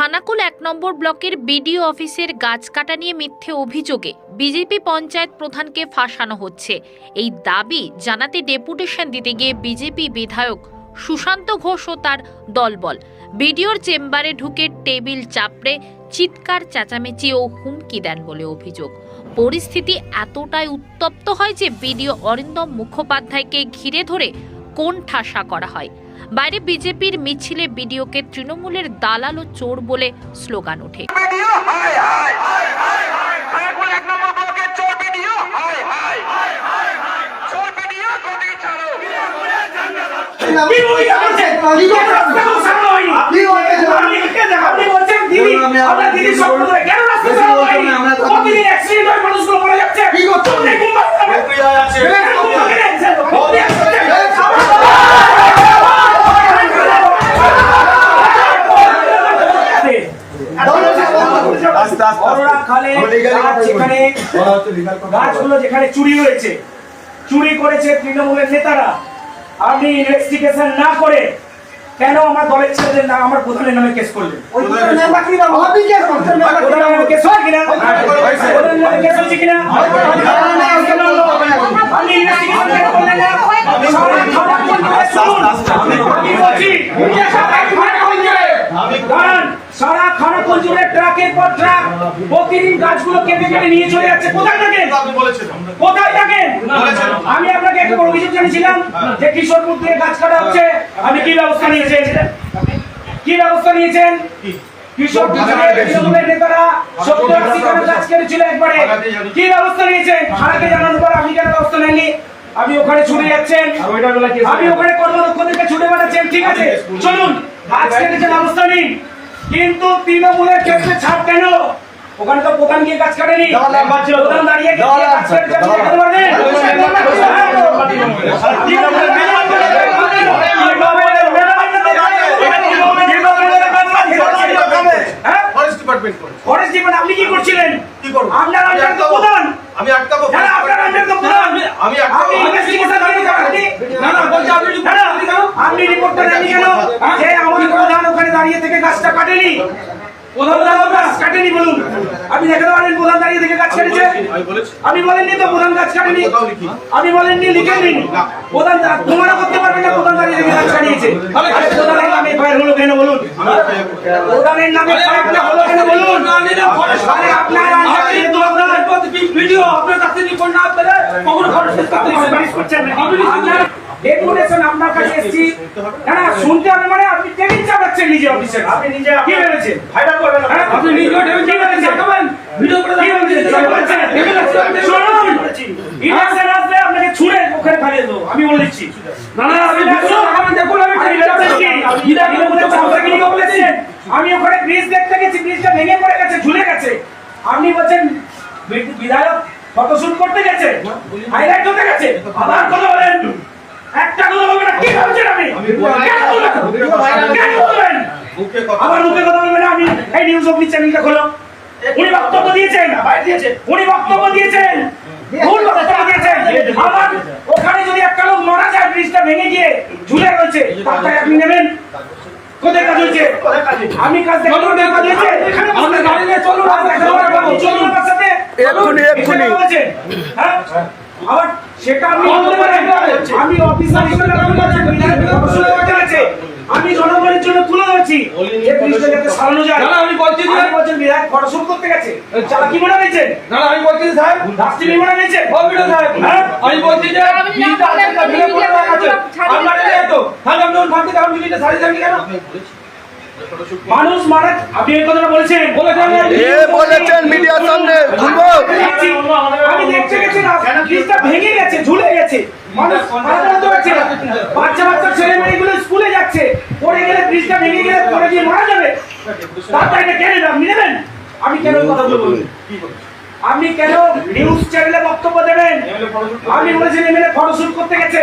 খানাকুল এক নম্বর ব্লকের বিডিও অফিসের গাছ কাটা নিয়ে মিথ্যে অভিযোগে বিজেপি পঞ্চায়েত প্রধানকে ফাঁসানো হচ্ছে। এই দাবি জানাতে ডেপুটেশন দিতে গিয়ে বিজেপি বিধায়ক সুশান্ত ঘোষ ও তার দলবল। বিডিওর চেম্বারে ঢুকে টেবিল চাপড়ে চিৎকার, চেঁচামেচি ও হুমকি দেন বলে অভিযোগ। পরিস্থিতি এতটাই উত্তপ্ত হয় যে বিডিও অরিন্দম মুখোপাধ্যায়কে ঘিরে ধরে কোন ঠাসা করা হয়। বাইরে বিজেপির মিছিলে বিডিওকে তৃণমূলের দালাল ও চোর বলে স্লোগান ওঠে হাই খানাকুল এক নম্বর ব্লকের চোর ভিডিও হাই হাই চোর ভিডিও গদি ছাড়ো কি ভূমিকা করছেন? কি রাস্তা বসানো হয়নি? আপনি কে দেখেন? আপনি বলছেন দিদি, আপনার দিদির স্বপ্ন ধরে কেন রাস্তা বসানো হয়নি? প্রতিদিন accident হয়, মানুষগুলো মরে যাচ্ছে। আপনি ঘুম পাচ্ছেন না? কেন ঘুমাকে রেখেছেন? আপনি accident আস্তে আস্তে বড়রা খালে গাছ যেখানে গাছগুলো যেখানে চুরি হয়েছে। চুরি করেছে তৃণমূলের নেতারা। আপনি ইনভেস্টিগেশন না করে কেন আমার দলের ছেলেদের না আমার প্রধানের নামে কেস করলেন? প্রধানের নামে কেস হয়েছে। কিনা প্রধানের নামে কেস হয়েছে কিনা আপনি ইনভেস্টিগেশন কেন করলেন না সারা খাবার কোন শুনুন আমি বলছি কারণ সারা খানাকুল জুড়ে ট্রাকের পর ট্রাক প্রতিদিন গাছগুলো কেটে কেটে নিয়ে চলে যাচ্ছে। কোথায় থাকেন? কোথায় থাকেন? আমি আপনাকে একটা অভিযোগ জানিয়েছিলাম যে কিশোরপুর থেকে গাছ কাটা হচ্ছে। আপনি কি ব্যবস্থা নিয়েছেন? কি ব্যবস্থা নিয়েছেন? নেতারা সত্তর আশি খানা গাছ কেটেছিল একবারে। কি ব্যবস্থা নিয়েছেন? থানাকে জানানোর পর আপনি কেন ব্যবস্থা নেননি? আপনি ওখানে ছুটে যাচ্ছেন। আপনি ওখানে কর্মদক্ষদেরকে ছুটে বেড়াচ্ছেন। ঠিক আছে চলুন গাছ কেটেছেন ব্যবস্থা নিন। কিন্তু তৃণমূলের ক্ষেত্রে ছাড় কেন ওখানে তো প্রধান গিয়ে কাজ কাটেনি প্রধান দাঁড়িয়ে কেটেছে পারবেন হ্যাঁ ফরেস্ট ডিপার্টমেন্ট করে ফরেস্ট ডিপার্টমেন্ট আপনি কি করছিলেন কি করব? আপনার আমি আন্ডার তো আটকাবো। প্রধান আমি আটকাবো না, না, আপনার আন্ডার তো প্রধান আমি আটকাবো। আপনি ইনভেস্টিগেশন করেন আপনি না, না, বলছি আপনি না, না, আপনি কেন? আপনি রিপোর্ট করেননি কেন যে আমার প্রধান ওখানে দাঁড়িয়ে থেকে গাছটা কাটেনি প্রধান দাঁড়িয়ে গাছ কাটেনি বলুন। আপনি দেখাতে পারেন প্রধান দাঁড়িয়ে থেকে গাছ কেটেছে। আমি বলেননি তো প্রধান গাছ কাটেনি। কোথাও লিখি। আপনি বলেননি প্রধান প্রমাণও করতে পারবেন না প্রধান দাঁড়িয়ে থেকে গাছ কাটিয়েছে। প্রধানের নামে ফায়ার হলো কেন বলুন? প্রধানের নামে ফায়ারটা হলো কেন বলুন? আপনার আপনার ভিডিও আপনার কাছে রিপোর্ট না পেলে কখনো খরচ করছেন। না আপনার ডেপুটেশন আপনার কাছে এসেছি। না। না শুনতে হবে মানে আপনি টেবিল চাপাচ্ছেন নিজে অফিসে আপনি নিজে কি ভেবেছেন? করবেন হ্যাঁ আপনি নিজে টেবিল কি ভেবেছেন ভিডিও করে কি ভেবেছেন? টেবিল শুনুন। ইলেকশন আসলে আপনাকে ছুড়ে ওখানে ফালিয়ে দেবো। আমি বলে দিচ্ছি। না না আমি দেখো আমি দেখুন আমি আমি ওখানে ব্রিজ দেখতে গেছি। ব্রিজটা ভেঙে পড়ে গেছে ঝুলে গেছে। আপনি বলছেন বিধায়ক ফটোশুট করতে গেছে? হাইলাইট হতে গেছে? আবার কথা বলেন। একটা কথা বলবেন না কি ভাবছেন আপনি? কেন বলবেন? কেন বলবেন? মুখে কথা আমার মুখে কথা বলবেন আমি এই নিউজ অফিস চ্যানেলটা খোলো। উনি বক্তব্য দিয়েছেন। উনি বক্তব্য দিয়েছেন। ভুল বক্তব্য দিয়েছেন। আবার ওখানে যদি একটা লোক মারা যায় ব্রিজটা ভেঙে গিয়ে ঝুলে রয়েছে তার আপনি নেবেন? কোথায় কাজ হয়েছে আমি কাজ দেখি কোথায় কাজ হয়েছে আমাদের গাড়ি নিয়ে চলুন চলুন আমার সাথে এক্ষুনি, এক্ষুনি। হ্যাঁ? আবার সেটা আপনি আমি অফিসার হিসেবে আমি বলছি, কাছে। আমি জনগণের জন্য তুলে ধরছি। যে ব্রিজটা সারানো যায়। না, আমি বলছি যে- আপনি বলছেন বিধায়ক ফটোশুট করতে গেছে। চালাকি মনে হয়েছে? না না, আমি বলছি সাহেব রাষ্ট্রীয় মনে হয়েছে? ও সাহেব? আমি বলছি যে করে রাখা আছে আপনার এটা এত তাহলে আপনি ওর ভাবতে তখন বিলটা সারিয়ে কেন? মানুষ মারা আপনি এই কথাটা বলেছেন। বলেছেন এ বলেছেন মিডিয়ার সামনে খুলবো আমি দেখতে গেছি না ব্রিজটা ভেঙে গেছে ঝুলে গেছে। মানুষ মারা পারছে না। বাচ্চা বাচ্চা ছেলে মেয়েগুলো স্কুলে যাচ্ছে। পড়ে গেলে ব্রিজটা ভেঙে গেলে পড়ে গিয়ে মারা যাবে। তারপর এটা কেন আপনি নেবেন? আমি কেন কথা বলব? আপনি কেন নিউজ চ্যানেলে বক্তব্য দেবেন? আমি বলেছি এমএলএ ফটোশুট করতে গেছে।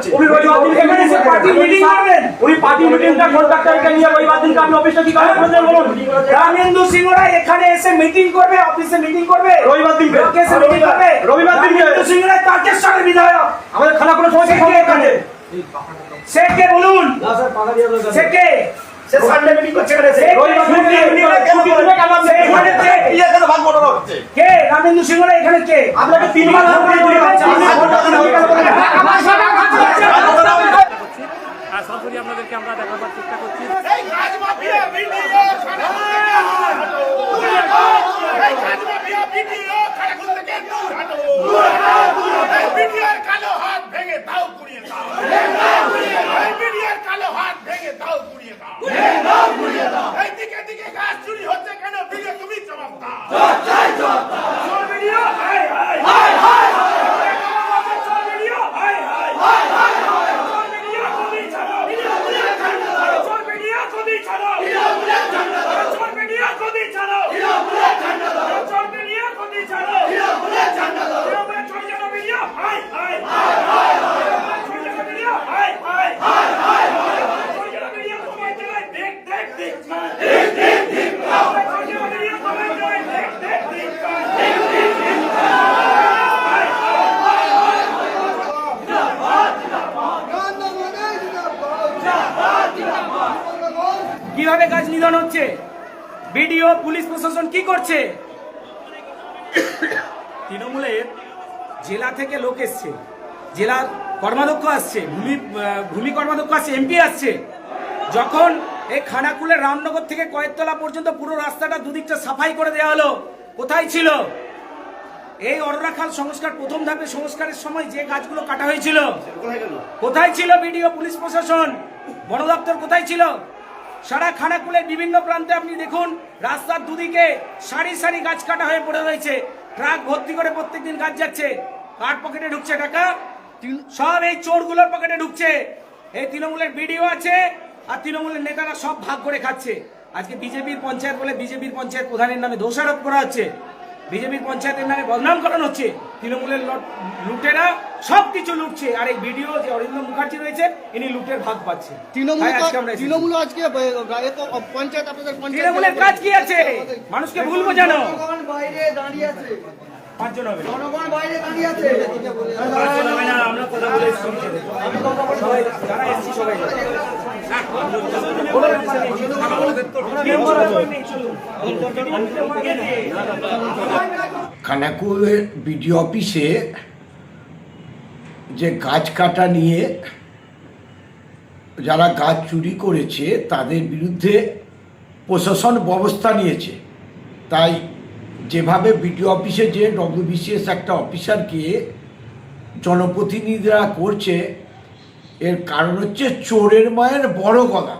করছি। এখানে পার্টি মিটিং করবেন। উনি পার্টি মিটিংটা কন্ট্রাক্টরকে নিয়ে রবিবার দিনকে আপনি অফিসটা কি করে বলুন? রামেন্দু সিংহরা এখানে এসে মিটিং করবে অফিসে মিটিং করবে। রবিবার দিনকে ব্লকে মিটিং করবে। রবিবার দিনকে রামেন্দু সিংহরা তারকেশ্বরের বিধায়ক আমাদের খানা কোনো সময় সে কে? এখানে সে কে বলুন? সে কে? সে সানডে মিটিং করছে এখানে সে। রবিবার দিনকে ছুটি দেবে কেন আপনি? সে এখানে কে? এখানে ভাগ বড় হচ্ছে কে? রামেন্দু সিংহরা এখানে কে? আপনাকে তিনবার আর সরাসরি আপনাদেরকে আমরা দেখাবার চেষ্টা করছি এই কাজ মাফিয়া ভিডিও এই কাজ মাফিয়া ভিডিও খারাপ থেকে দূর হাঁটো এই ভিডিওর কালো হাত ভেঙে দাও পুড়িয়ে দাও এই ভিডিওর কালো হাত ভেঙে দাও পুড়িয়ে দাও এই দিকে দিকে গাছ চুরি হচ্ছে কেন ভিডিও তুমি জবাব দাও চোর ভিডিও হাই হাই হাই হাই চোর ভিডিও হাই হাই হাই হাই চোর ভিডিও তুমি ছাড়ো চোর ভিডিও তুমি ছাড়ো চোর ভিডিও তুমি ছাড়ো চোর ভিডিও তুমি ছাড়ো তৃণমূলের চোর জানো ভিডিও হাই হাই চোর জানো ভিডিও হাই হাই চোর জানো ভিডিও তোমার জেলায় দেখ দেখ দেখ দেখ দেখ দেখ চোর জানো ভিডিও তোমার জেলায় দেখ দেখ দেখ দেখ নিধন হচ্ছে? বিডিও পুলিশ প্রশাসন কি করছে? তৃণমূলের জেলা থেকে লোক এসছে। জেলার কর্মাধ্যক্ষ আসছে ভূমি ভূমি কর্মাধ্যক্ষ আসছে এমপি আসছে। যখন এই খানাকুলের রামনগর থেকে কয়েকতলা পর্যন্ত পুরো রাস্তাটা দুদিকটা সাফাই করে দেওয়া হলো কোথায় ছিল? এই অররাখাল সংস্কার প্রথম ধাপে সংস্কারের সময় যে গাছগুলো কাটা হয়েছিল কোথায় ছিল বিডিও পুলিশ প্রশাসন? বন দপ্তর কোথায় ছিল? সারা খানাকুলের বিভিন্ন প্রান্তে আপনি দেখুন, রাস্তার দুদিকে সারি সারি গাছ কাটা হয়ে পড়ে রয়েছে। ট্রাক ভর্তি করে প্রত্যেকদিন গাছ যাচ্ছে। কার পকেটে ঢুকছে টাকা? সব এই চোরগুলোর পকেটে ঢুকছে। এই তৃণমূলের বিডিও আছে, আর তৃণমূলের নেতারা সব ভাগ করে খাচ্ছে। আজকে বিজেপির পঞ্চায়েত বলে বিজেপির পঞ্চায়েত প্রধানের নামে দোষারোপ করা হচ্ছে। বিজেপির পঞ্চায়েতের নামে বদনাম করানো হচ্ছে। তৃণমূলের লট- লুটেরা সব কিছু লুটছে। আর এই ভিডিও যে অরিন্দ মুখার্জি রয়েছে ইনি লুটের ভাগ পাচ্ছে। তৃণমূল আজকে পঞ্চায়েত আপনাদের তৃণমূলের কাজ কি আছে? মানুষকে ভুল বোঝানো। বাইরে দাঁড়িয়ে আছে। পাঁচজন হবে জনগণ বাইরে দাঁড়িয়ে আছে পাঁচজন হবে না আমরা কথা বলে সবাই যারা এসেছি সবাই কোনো ব্যাপার নেই, চলুন। তৃণমূল নেই, চলুন। খানাকুলের বিডিও অফিসে যে গাছ কাটা নিয়ে যারা গাছ চুরি করেছে তাদের বিরুদ্ধে প্রশাসন ব্যবস্থা নিয়েছে তাই যেভাবে বিডিও অফিসে যে ডব্লিউবিসিএস একটা অফিসারকে জনপ্রতিনিধিরা করছে, এর কারণ হচ্ছে চোরের মায়ের বড় গলা।